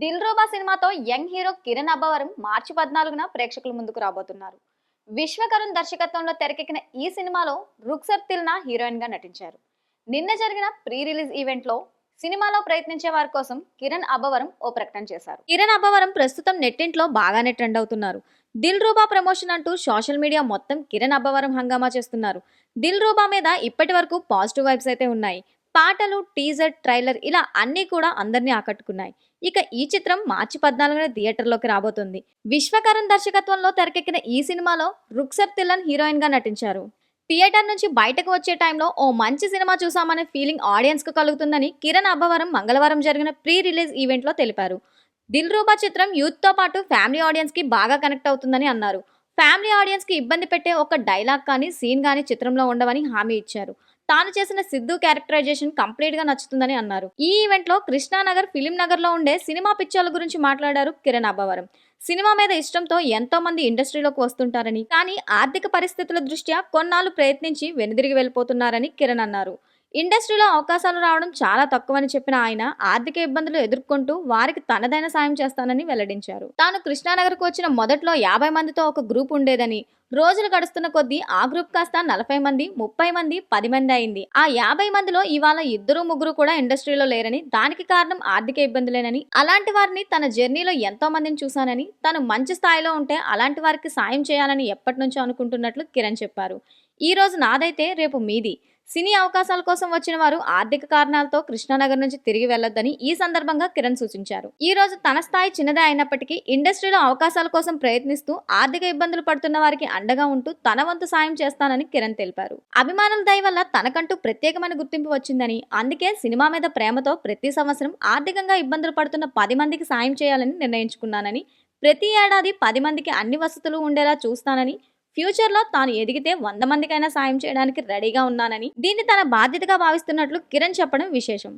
దిల్ రూబా సినిమాతో young hero Kiran Abbavaram మార్చి పద్నాలుగున ప్రేక్షకుల ముందుకు రాబోతున్నారు. విశ్వకరుణ్ దర్శకత్వంలో తెరకెక్కిన ఈ సినిమాలో రుక్సర్ తిల్నా హీరోయిన్గా నటించారు. నిన్న జరిగిన ప్రీ రిలీజ్ ఈవెంట్లో సినిమాలో ప్రయత్నించే వారి కోసం కిరణ్ అబ్బవరం ఓ ప్రకటన చేశారు. కిరణ్ అబ్బవరం ప్రస్తుతం నెట్టింట్లో బాగానే ట్రెండ్ అవుతున్నారు. దిల్ రూబా ప్రమోషన్ అంటూ సోషల్ మీడియా మొత్తం కిరణ్ అబ్బవరం హంగామా చేస్తున్నారు. దిల్ రూబా మీద ఇప్పటి వరకు పాజిటివ్ వైబ్స్ అయితే ఉన్నాయి. పాటలు టీజర్ ట్రైలర్ ఇలా అన్నీ కూడా అందరినీ ఆకట్టుకున్నాయి. ఇక ఈ చిత్రం మార్చి పద్నాలుగున థియేటర్లోకి రాబోతుంది. విశ్వకరణ్ దర్శకత్వంలో తెరకెక్కిన ఈ సినిమాలో రుక్సర్ తిల్లన్ హీరోయిన్గా నటించారు. థియేటర్ నుంచి బయటకు వచ్చే టైంలో ఓ మంచి సినిమా చూసామనే ఫీలింగ్ ఆడియన్స్కు కలుగుతుందని కిరణ్ అబ్బవరం మంగళవారం జరిగిన ప్రీ రిలీజ్ ఈవెంట్లో తెలిపారు. దిల్ రూబా చిత్రం యూత్తో పాటు ఫ్యామిలీ ఆడియన్స్కి బాగా కనెక్ట్ అవుతుందని అన్నారు. ఫ్యామిలీ ఆడియన్స్కి ఇబ్బంది పెట్టే ఒక డైలాగ్ కానీ సీన్ కానీ చిత్రంలో ఉండవని హామీ ఇచ్చారు. తాను చేసిన సిద్ధు క్యారెక్టరైజేషన్ కంప్లీట్గా నచ్చుతుందని అన్నారు. ఈ ఈవెంట్లో కృష్ణానగర్ ఫిలిం నగర్లో ఉండే సినిమా పిక్చర్ల గురించి మాట్లాడారు కిరణ్ అబ్బవరం. సినిమా మీద ఇష్టంతో ఎంతో మంది ఇండస్ట్రీలోకి వస్తుంటారని కానీ ఆర్థిక పరిస్థితుల దృష్ట్యా కొన్నాళ్ళు ప్రయత్నించి వెనుదిరిగి వెళ్ళిపోతున్నారని కిరణ్ అన్నారు. ఇండస్ట్రీలో అవకాశాలు రావడం చాలా తక్కువని చెప్పిన ఆయన ఆర్థిక ఇబ్బందులు ఎదుర్కొంటూ వారికి తనదైన సాయం చేస్తానని వెల్లడించారు. తాను కృష్ణానగర్కు వచ్చిన మొదట్లో యాభై మందితో ఒక గ్రూప్ ఉండేదని రోజులు గడుస్తున్న కొద్దీ ఆ గ్రూప్ కాస్త నలభై మంది ముప్పై మంది పది మంది అయింది. ఆ యాభై మందిలో ఇవాళ ఇద్దరు ముగ్గురు కూడా ఇండస్ట్రీలో లేరని దానికి కారణం ఆర్థిక ఇబ్బందులేనని అలాంటి వారిని తన జర్నీలో ఎంతో మందిని చూశానని తను మంచి స్థాయిలో ఉంటే అలాంటి వారికి సాయం చేయాలని ఎప్పటి నుంచో అనుకుంటున్నట్లు కిరణ్ చెప్పారు. ఈ రోజు నాదైతే రేపు మీది. సినీ అవకాశాల కోసం వచ్చిన వారు ఆర్థిక కారణాలతో కృష్ణానగర్ నుంచి తిరిగి వెళ్ళొద్దని ఈ సందర్భంగా కిరణ్ సూచించారు. ఈ రోజు తన స్థాయి చిన్నదే అయినప్పటికీ ఇండస్ట్రీలో అవకాశాల కోసం ప్రయత్నిస్తూ ఆర్థిక ఇబ్బందులు పడుతున్న వారికి అండగా ఉంటూ తన వంతు సాయం చేస్తానని కిరణ్ తెలిపారు. అభిమానుల దయ వల్ల తనకంటూ ప్రత్యేకమైన గుర్తింపు వచ్చిందని అందుకే సినిమా మీద ప్రేమతో ప్రతి సంవత్సరం ఆర్థికంగా ఇబ్బందులు పడుతున్న పది మందికి సాయం చేయాలని నిర్ణయించుకున్నానని ప్రతి ఏడాది పది మందికి అన్ని వసతులు ఉండేలా చూస్తానని ఫ్యూచర్లో తాను ఎదిగితే వంద మందికైనా సాయం చేయడానికి రెడీగా ఉన్నానని దీన్ని తన బాధ్యతగా భావిస్తున్నట్లు కిరణ్ చెప్పడం విశేషం.